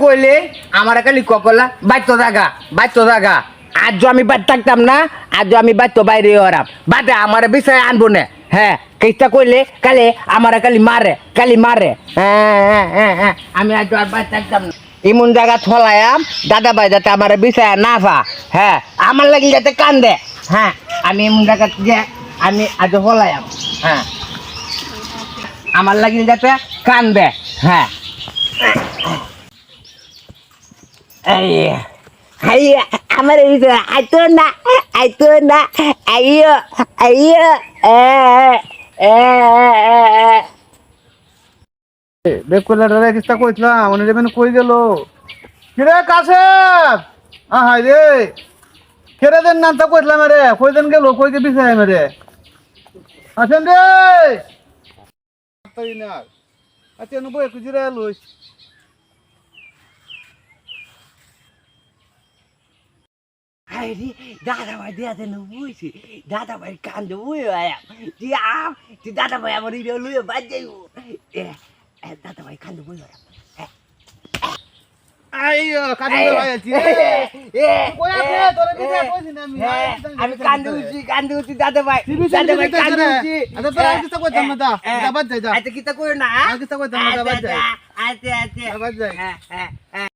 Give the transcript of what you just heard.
কইলে আমার খালি ককলা বাইতো জাগা বাইতো জাগা। আজ আমি বাইর থাকতাম না আজ আমি বাইতো বাইরে ওরাম বাদে আমার বিষয় আনব না। হ্যাঁ কেসটা কইলে কালে আমার খালি মারে খালি মারে। হ্যাঁ হ্যাঁ হ্যাঁ হ্যাঁ আমি আজ আর বাইর থাকতাম না। ইমন জায়গা ছলায়াম, দাদা ভাই যাতে আমার বিষয় না পা হ্যাঁ আমার লাগি যাতে কান্দে। হ্যাঁ আমি এমন জায়গা যে আমি আজ হলায়াম হ্যাঁ আমার লাগি যাতে কান্দে। হ্যাঁ। এই এই আমার ভিতরে আইতো না আইতো না আইয়ো আইয়ো এ এ বেক করলে রে কিস্তা কইছিলাম উনি রেবেন কই গেল কিরে কাছে আ হাই রে কেরে দেন নাম তা কইছিলাম রে কই দেন গেল কই কে বিছাই মেরে আসেন রে আচ্ছা নবো একটু জিরে লইস আরে দাদা ভাই দেয়া দেন বুঝছি দাদা ভাই কান্দে বুঝে ভাই তুই আম তুই দাদা ভাই আমার ইরে লুয়ে বাদ যাইব। এ এ, দাদা ভাই কান্দে বুঝে না আমি? কান্দে উঠছি কান্দে উঠছি দাদা ভাই দাদা ভাই কান্দে উঠছি আচ্ছা বাদ যাই আচ্ছা কিতা কই না যা বাদ যাই। আচ্ছা আচ্ছা